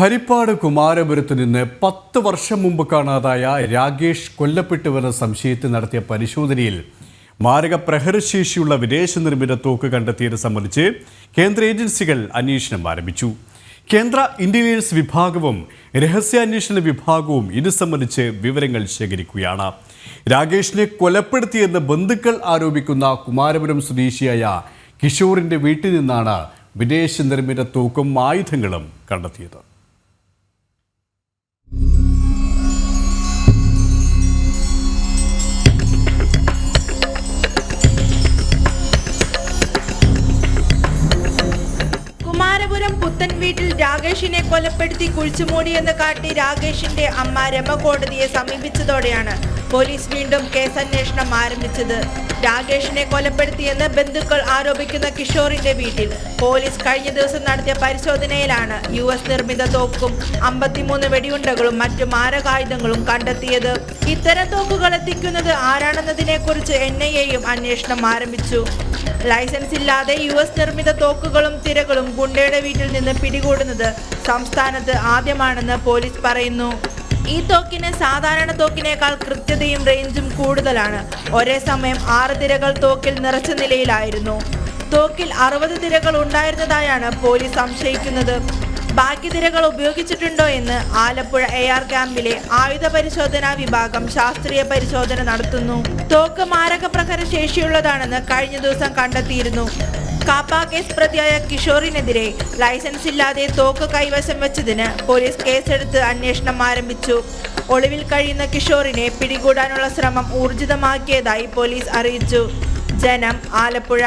ഹരിപ്പാട് കുമാരപുരത്ത് നിന്ന് പത്ത് വർഷം മുമ്പ് കാണാതായ രാകേഷ് കൊല്ലപ്പെട്ടുവെന്ന സംശയത്തിൽ നടത്തിയ പരിശോധനയിൽ മാരക പ്രഹരശേഷിയുള്ള വിദേശ നിർമ്മിത തോക്ക് കണ്ടെത്തിയത് സംബന്ധിച്ച് കേന്ദ്ര ഏജൻസികൾ അന്വേഷണം ആരംഭിച്ചു. കേന്ദ്ര ഇന്റലിജൻസ് വിഭാഗവും രഹസ്യാന്വേഷണ വിഭാഗവും ഇത് സംബന്ധിച്ച് വിവരങ്ങൾ ശേഖരിക്കുകയാണ്. രാകേഷിനെ കൊലപ്പെടുത്തിയെന്ന് ബന്ധുക്കൾ ആരോപിക്കുന്ന കുമാരപുരം സ്വദേശിയായ കിഷോറിന്റെ വീട്ടിൽ നിന്നാണ് വിദേശ നിർമ്മിത തോക്കും ആയുധങ്ങളും കണ്ടെത്തിയത്. കുമാരപുരം പുത്തൻ വീട്ടിൽ രാകേഷിനെ കൊലപ്പെടുത്തി കുഴിച്ചുമൂടിയെന്ന് കാട്ടി രാകേഷിന്റെ അമ്മ രമ കോടതിയെ സമീപിച്ചതോടെയാണ് പോലീസ് വീണ്ടും കേസന്വേഷണം ആരംഭിച്ചത്. രാകേഷിനെ കൊലപ്പെടുത്തിയെന്ന് ബന്ധുക്കൾ ആരോപിക്കുന്ന കിഷോറിന്റെ വീട്ടിൽ. പോലീസ് കഴിഞ്ഞ ദിവസം നടത്തിയ പരിശോധനയിലാണ് യു എസ് നിർമ്മിത തോക്കും അമ്പത്തിമൂന്ന് വെടിയുണ്ടകളും മറ്റു മാരകായുധങ്ങളും കണ്ടെത്തിയത്. ഇത്തരം തോക്കുകൾ എത്തിക്കുന്നത് ആരാണെന്നതിനെ കുറിച്ച് എൻ ഐ എയും അന്വേഷണം ആരംഭിച്ചു. ലൈസൻസ് ഇല്ലാതെ യു എസ് നിർമ്മിത തോക്കുകളും തിരകളും ഗുണ്ടയുടെ വീട്ടിൽ നിന്ന് പിടികൂടുന്നത് സംസ്ഥാനത്ത് ആദ്യമാണെന്ന് പോലീസ് പറയുന്നു. ഈ തോക്കിന് സാധാരണ തോക്കിനേക്കാൾ കൃത്യതയും റേഞ്ചും കൂടുതലാണ്. ഒരേ സമയം ആറ് തിരകൾ തോക്കിൽ നിറച്ച നിലയിലായിരുന്നു. തോക്കിൽ അറുപത് തിരകൾ ഉണ്ടായിരുന്നതായാണ് പോലീസ് സംശയിക്കുന്നത്. ബാക്കി തിരകൾ ഉപയോഗിച്ചിട്ടുണ്ടോ എന്ന് ആലപ്പുഴ എ ആർ ക്യാമ്പിലെ ആയുധ പരിശോധനാ വിഭാഗം ശാസ്ത്രീയ പരിശോധന നടത്തുന്നു. തോക്ക് മാരക പ്രഹര ശേഷിയുള്ളതാണെന്ന് കഴിഞ്ഞ ദിവസം കണ്ടെത്തിയിരുന്നു. കാപ്പ കേസ് പ്രതിയായ കിഷോറിനെതിരെ ലൈസൻസ് ഇല്ലാതെ തോക്ക് കൈവശം വെച്ചതിന് പോലീസ് കേസെടുത്ത് അന്വേഷണം ആരംഭിച്ചു. ഒളിവിൽ കഴിയുന്ന കിഷോറിനെ പിടികൂടാനുള്ള ശ്രമം ഊർജിതമാക്കിയതായി പോലീസ് അറിയിച്ചു. ജനം ആലപ്പുഴ.